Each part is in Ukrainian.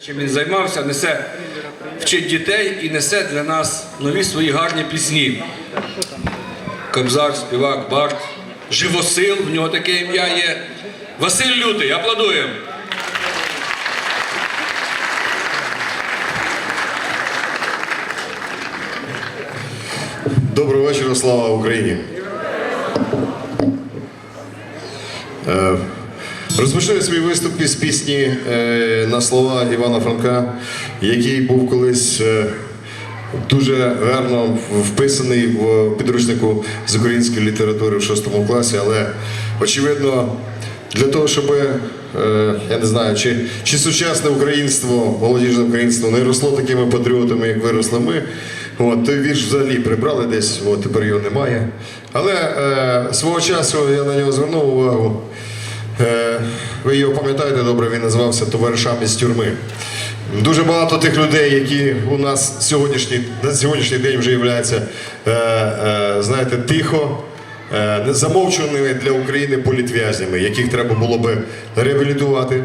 Чим він займався, несе вчить дітей і несе для нас нові свої гарні пісні. Кобзар, співак, бард, живосил, в нього таке ім'я є. Василь Лютий, аплодуємо. Доброго вечора, слава Україні. Розпочну свій виступ із пісні е, на слова Івана Франка, який був колись е, дуже гарно вписаний в підручнику з української літератури в шостому класі, але очевидно, для того, щоб е, я не знаю, чи, чи сучасне українство, молодіжне українство не росло такими патріотами, як виросли ми. От, той вірш взагалі прибрали десь, от, тепер його немає. Але е, свого часу я на нього звернув увагу. Е, ви його пам'ятаєте добре, він називався Товаришами з тюрми. Дуже багато тих людей, які у нас сьогоднішній, на сьогоднішній день вже являються, е, е, знаєте, тихо, замовчуваними для України політв'язнями, яких треба було би реабілітувати.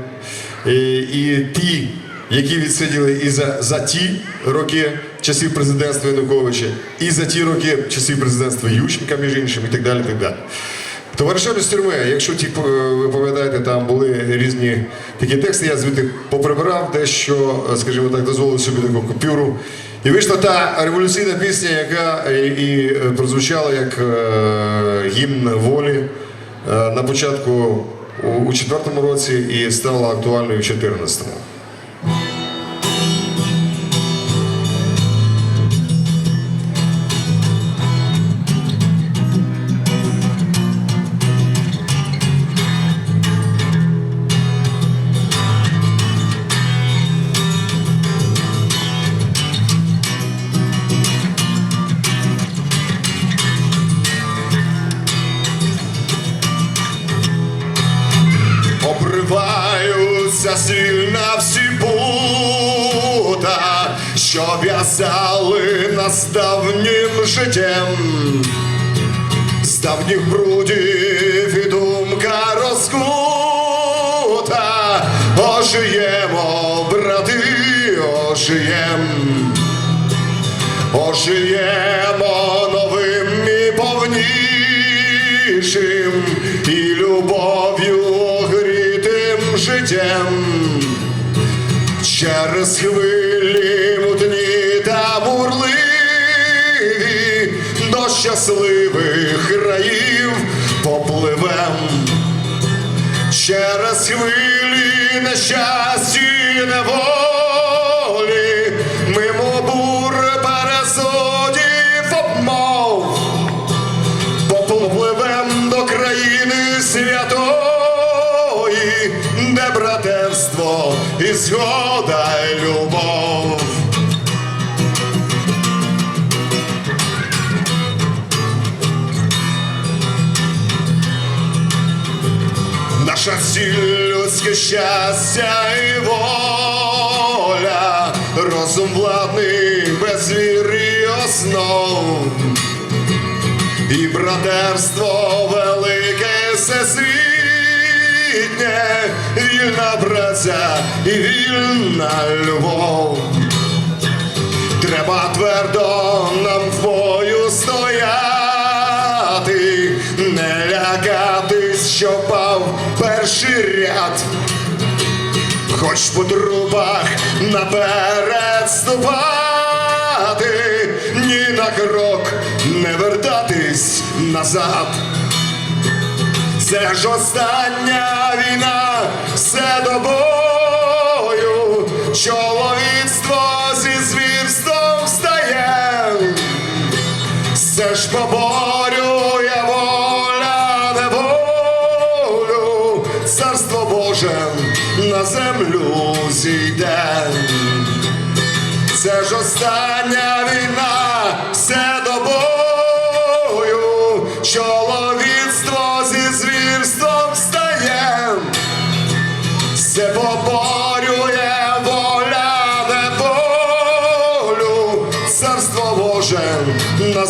І, і ті, які відсиділи і за, за ті роки часів президентства Януковича, і за ті роки часів президентства Ющенка, між іншим, і так далі. І так далі. Товаришами з тюрми, якщо ті, е, ви пам'ятаєте, там були різні такі тексти, я звідти поприбирав дещо, е, скажімо так, дозволив собі таку купюру. І вийшла та революційна пісня, яка і, і е, прозвучала як е, гімн волі е, на початку у- у році і стала актуальною у 14-му. Обриваються сильно всі пута, що в'язали нас давнім життям. З давніх брудів і думка розкута, ожиємо, брати, ожиєм, ожиємо життям. Через хвилі мутні та бурливі до щасливих країв попливем. Через хвилі нещасті неволі, мимо бур пересудів обмов, попливем до країни святої, і згода й любов. Наша ціль людське щастя і воля, розум владний без віри і основ, і братерство велике всесвітнє, вільна праця і вільна любов. Треба твердо нам в бою стояти, не лякатись, що пав перший ряд. Хоч по трупах наперед ступати, ні на крок не вертатись назад. Це ж остання війна, все до бою, чоловіцтво зі звірством встає, все ж поборює воля неволю, царство Боже на землю зійде. Це ж остання війна, все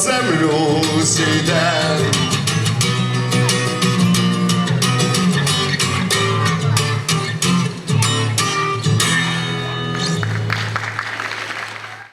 землю зійде.